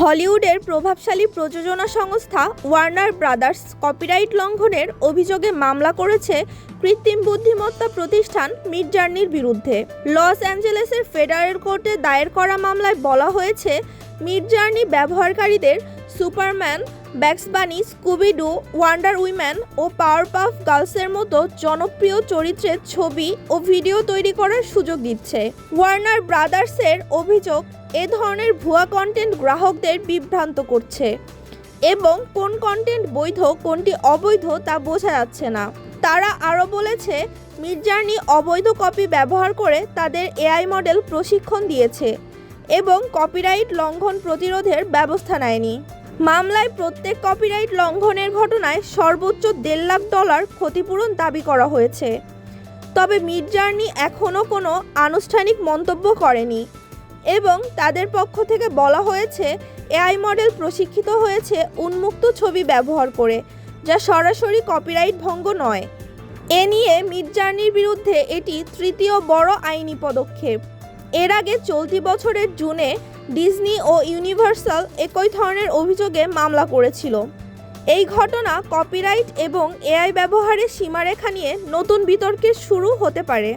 হলিউডের প্রভাবশালী প্রযোজনা সংস্থা ওয়ার্নার ব্রাদার্স কপিরাইট লঙ্ঘনের অভিযোগে মামলা করেছে কৃত্রিম বুদ্ধিমত্তা প্রতিষ্ঠান মিড জার্নির বিরুদ্ধে। লস অ্যাঞ্জেলেসের ফেডারেল কোর্টে দায়ের করা মামলায় বলা হয়েছে মিড জার্নি ব্যবহারকারীদের Superman Bugs Bunny Scooby Doo, Wonder Woman ও পাওয়ার পাফ গার্লসের মতো জনপ্রিয় চরিত্রের ছবি ও ভিডিও তৈরি করার সুযোগ দিচ্ছে। ওয়ার্নার ব্রাদার্সের অভিযোগ, এ ধরনের ভুয়া কন্টেন্ট গ্রাহকদের বিভ্রান্ত করছে এবং কোন কন্টেন্ট বৈধ, কোনটি অবৈধ তা বোঝা যাচ্ছে না। তারা আরও বলেছে মির্জার্নি অবৈধ কপি ব্যবহার করে তাদের এআই মডেল প্রশিক্ষণ দিয়েছে এবং কপিরাইট লঙ্ঘন প্রতিরোধের ব্যবস্থা নেয়নি। মামলায় প্রত্যেক কপিরাইট লঙ্ঘনের ঘটনায় সর্বোচ্চ দেড় লাখ ডলার ক্ষতিপূরণ দাবি করা হয়েছে। তবে মিডজার্নি এখনও কোনো আনুষ্ঠানিক মন্তব্য করেনি এবং তাদের পক্ষ থেকে বলা হয়েছে, এআই মডেল প্রশিক্ষিত হয়েছে উন্মুক্ত ছবি ব্যবহার করে, যা সরাসরি কপিরাইট ভঙ্গ নয়। এ নিয়ে মিডজার্নির বিরুদ্ধে এটি তৃতীয় বড় আইনি পদক্ষেপ। এর আগে চলতি বছরের জুনে ডিজনি ও ইউনিভার্সাল একই ধরনের অভিযোগে মামলা করেছিল। এই ঘটনা কপিরাইট এবং এআই ব্যবহারের সীমারেখা নিয়ে নতুন বিতর্কের শুরু হতে পারে।